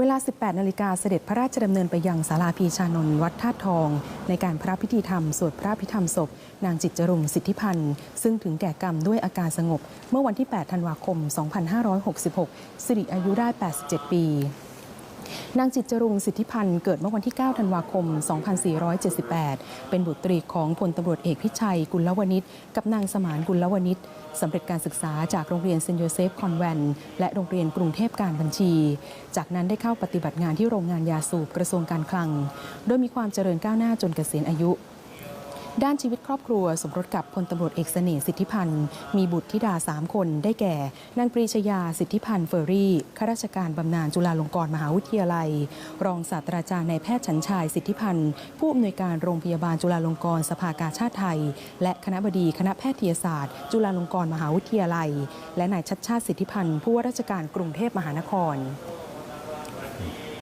เวลา 18 นาฬิกาเสด็จพระราชดำเนินไปยังศาลาพีชานนท์วัดธาตุทอง ในการพระพิธีธรรม สวดพระพิธรรมศพ นางจิตจรุงสิทธิพันธ์ ซึ่งถึงแก่กรรมด้วยอาการสงบ เมื่อวันที่ 8 ธันวาคม 2566 สิริอายุได้ 87 ปี นางจิตจรุงสิทธิพันธ์เกิดเมื่อวันที่ 9 ธันวาคม 2478 เป็นบุตรีของพลตำรวจเอกพิชัยกุลวณิชกับนางสมานกุลวณิชสำเร็จการศึกษาจากโรงเรียนเซนโยเซฟคอนแวนและโรงเรียนกรุงเทพการบัญชี จากนั้นได้เข้าปฏิบัติงานที่โรงงานยาสูบกระทรวงการคลัง โดยมีความเจริญก้าวหน้าจนเกษียณอายุ ด้านชีวิตครอบครัวสมรสกับพลตำรวจเอกเสน่ห์สิทธิพันธ์ มีบุตรธิดาสามคนได้แก่ นางปรีชยาสิทธิพันธ์เฟอรี่ข้าราชการบำนาญจุฬาลงกรณ์มหาวิทยาลัย รองศาสตราจารย์นายแพทย์ชันชายสิทธิพันธ์ ผู้อำนวยการโรงพยาบาลจุฬาลงกรณ์สภากาชาติไทย และคณะบดีคณะแพทยศาสตร์ จุฬาลงกรณ์มหาวิทยาลัย และนายชัดชาติสิทธิพันธ์ผู้ว่าราชการกรุงเทพมหานคร